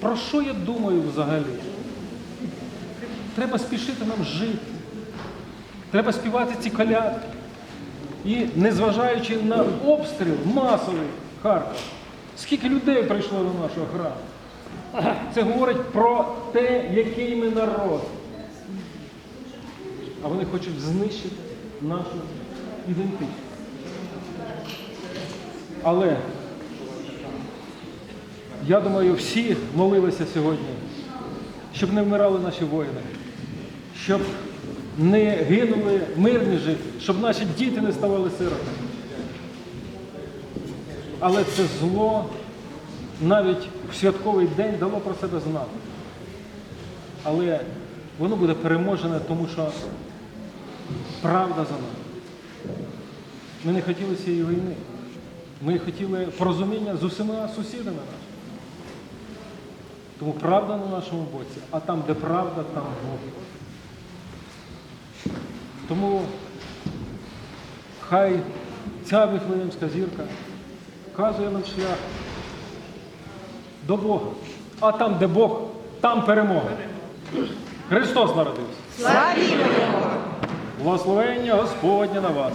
про що я думаю взагалі? Треба спішити нам жити. Треба співати ці колядки. І незважаючи на обстріл масовий Харкова, скільки людей прийшло до нашого храму. Це говорить про те, який ми народ. А вони хочуть знищити нашу ідентичність. Але я думаю, всі молилися сьогодні, щоб не вмирали наші воїни, щоб не гинули мирні жити, щоб наші діти не ставали сиротами. Але це зло навіть в святковий день дало про себе знати. Але воно буде переможене, тому що правда за нами. Ми не хотіли цієї війни. Ми хотіли порозуміння з усіма сусідами нашими. Тому правда на нашому боці, а там, де правда, там Бог. Тому хай ця Вифлеємська зірка вказує нам шлях до Бога. А там, де Бог, там перемога. Христос народився. Його! Благословення Господнє на вас.